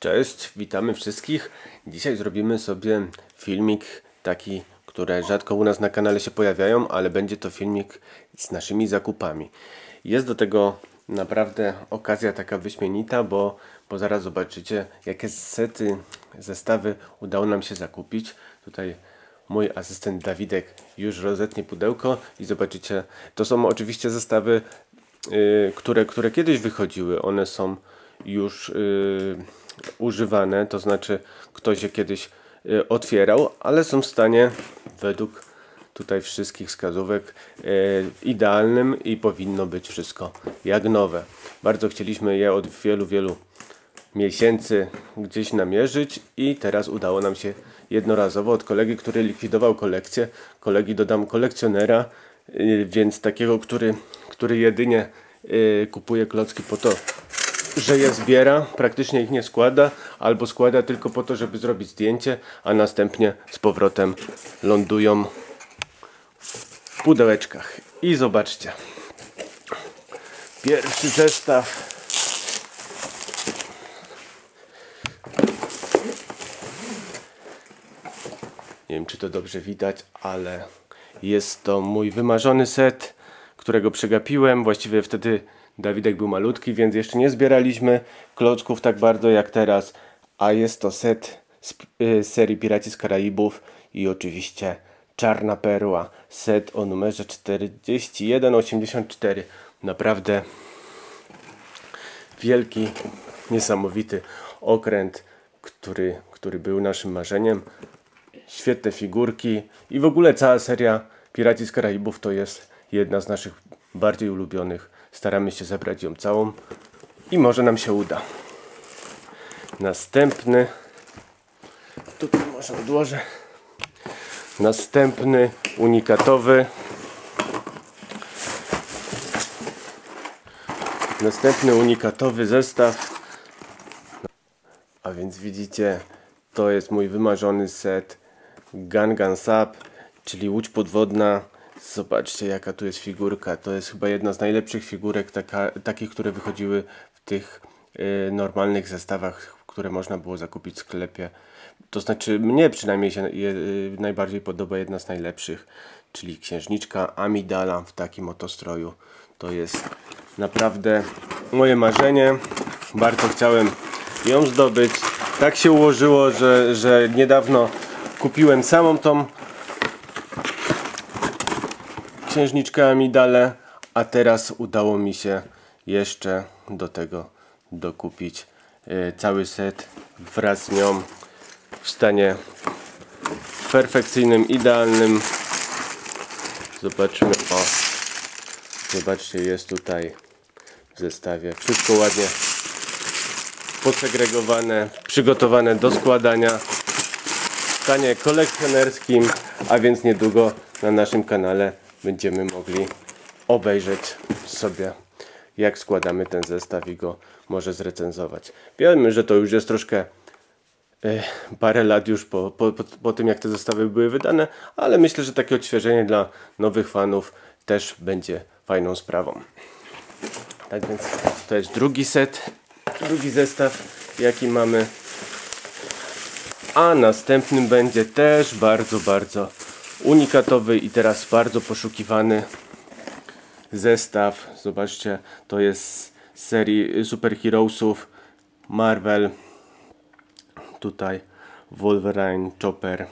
Cześć, witamy wszystkich. Dzisiaj zrobimy sobie filmik taki, które rzadko u nas na kanale się pojawiają, ale będzie to filmik z naszymi zakupami. Jest do tego naprawdę okazja taka wyśmienita, bo, bo zaraz zobaczycie jakie sety, zestawy udało nam się zakupić. Tutaj mój asystent Dawidek już rozetnie pudełko i zobaczycie, to są oczywiście zestawy, yy, które, które kiedyś wychodziły. One są już yy, używane, to znaczy ktoś je kiedyś yy, otwierał, ale są w stanie według tutaj wszystkich wskazówek yy, idealnym i powinno być wszystko jak nowe. Bardzo chcieliśmy je od wielu, wielu miesięcy gdzieś namierzyć i teraz udało nam się jednorazowo od kolegi, który likwidował kolekcję. Kolegi dodam kolekcjonera, więc takiego, który, który jedynie kupuje klocki po to, że je zbiera, praktycznie ich nie składa, albo składa tylko po to, żeby zrobić zdjęcie, a następnie z powrotem lądują w pudełeczkach. I zobaczcie. Pierwszy zestaw. Nie wiem, czy to dobrze widać, ale jest to mój wymarzony set, którego przegapiłem. Właściwie wtedy Dawidek był malutki, więc jeszcze nie zbieraliśmy klocków tak bardzo jak teraz. A jest to set z y, serii Piraci z Karaibów i oczywiście Czarna Perła. Set o numerze 4184. Naprawdę wielki, niesamowity okręt, który, który był naszym marzeniem. Świetne figurki i w ogóle cała seria Piraci z Karaibów to jest jedna z naszych bardziej ulubionych. Staramy się zebrać ją całą i może nam się uda. Następny, tutaj może odłożę. Następny unikatowy. Następny unikatowy zestaw. A więc widzicie, to jest mój wymarzony set Gangan Sap, czyli łódź podwodna. Zobaczcie jaka tu jest figurka. To jest chyba jedna z najlepszych figurek, taka, takich, które wychodziły w tych y, normalnych zestawach, które można było zakupić w sklepie. To znaczy mnie przynajmniej się je, y, najbardziej podoba jedna z najlepszych, czyli księżniczka Amidala w takim oto stroju. To jest naprawdę moje marzenie. Bardzo chciałem ją zdobyć. Tak się ułożyło, że, że niedawno kupiłem samą tą księżniczkę Amidale, a teraz udało mi się jeszcze do tego dokupić y, cały set wraz z nią w stanie perfekcyjnym, idealnym. Zobaczmy, o, zobaczcie, jest tutaj w zestawie. Wszystko ładnie posegregowane, przygotowane do składania w stanie kolekcjonerskim, a więc niedługo na naszym kanale będziemy mogli obejrzeć sobie jak składamy ten zestaw i go może zrecenzować. Wiemy, że to już jest troszkę e, parę lat już po, po, po tym jak te zestawy były wydane, ale myślę, że takie odświeżenie dla nowych fanów też będzie fajną sprawą. Tak więc to jest drugi set, drugi zestaw jaki mamy. A następnym będzie też bardzo, bardzo unikatowy i teraz bardzo poszukiwany zestaw. Zobaczcie, to jest z serii Superheroesów Marvel. Tutaj Wolverine, Chopper.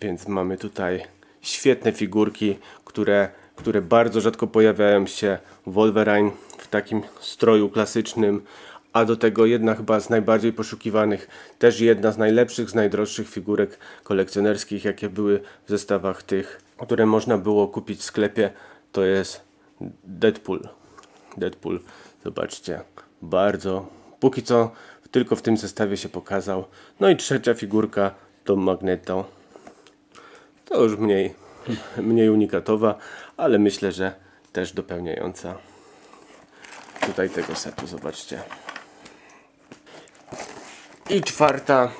Więc mamy tutaj świetne figurki, które, które bardzo rzadko pojawiają się. Wolverine w takim stroju klasycznym, a do tego jedna chyba z najbardziej poszukiwanych, też jedna z najlepszych, z najdroższych figurek kolekcjonerskich, jakie były w zestawach tych, które można było kupić w sklepie, to jest Deadpool. Deadpool, zobaczcie, bardzo, póki co tylko w tym zestawie się pokazał. No i trzecia figurka to Magneto. To już mniej, mniej unikatowa, ale myślę, że też dopełniająca tutaj tego setu, zobaczcie. I czwarta.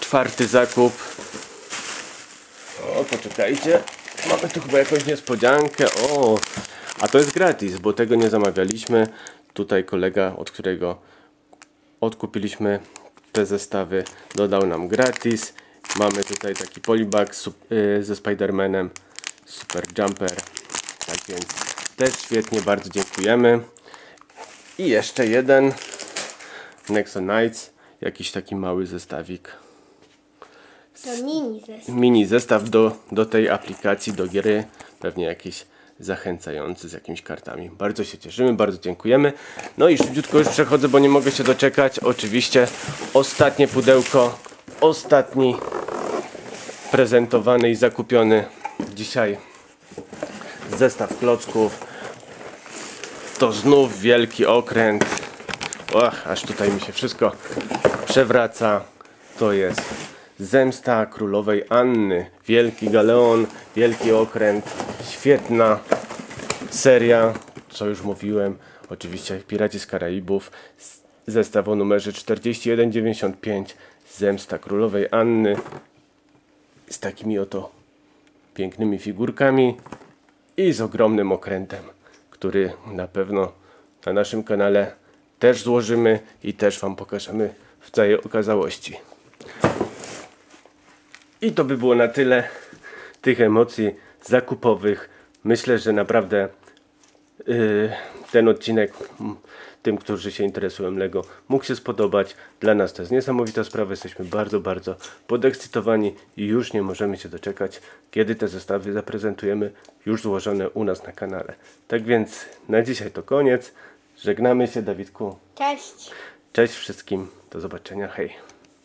Czwarty zakup. O, poczekajcie. Mamy tu chyba jakąś niespodziankę. O, a to jest gratis, bo tego nie zamawialiśmy. tutaj kolega, od którego odkupiliśmy te zestawy, dodał nam gratis. Mamy tutaj taki polybag sup- y, ze Spider-Manem, Super Jumper. Tak więc też świetnie, bardzo dziękujemy. I jeszcze jeden Nexo Nights, jakiś taki mały zestawik. To mini zestaw. Mini zestaw do, do tej aplikacji, do gry, pewnie jakiś zachęcający z jakimiś kartami. Bardzo się cieszymy, bardzo dziękujemy. No i szybciutko już przechodzę, bo nie mogę się doczekać. Oczywiście ostatnie pudełko, ostatni prezentowany i zakupiony dzisiaj zestaw klocków. To znów wielki okręt. Och, aż tutaj mi się wszystko przewraca. To jest Zemsta Królowej Anny. Wielki galeon, wielki okręt. Świetna seria, co już mówiłem. Oczywiście Piraci z Karaibów. Zestaw o numerze 4195. Zemsta Królowej Anny. Z takimi oto pięknymi figurkami i z ogromnym okrętem, który na pewno na naszym kanale też złożymy i też Wam pokażemy w całej okazałości. I to by było na tyle tych emocji zakupowych. Myślę, że naprawdę yy, ten odcinek tym, którzy się interesują Lego, mógł się spodobać. Dla nas to jest niesamowita sprawa. Jesteśmy bardzo, bardzo podekscytowani i już nie możemy się doczekać, kiedy te zestawy zaprezentujemy już złożone u nas na kanale. Tak więc na dzisiaj to koniec. Żegnamy się, Dawidku. Cześć. Cześć wszystkim. Do zobaczenia. Hej.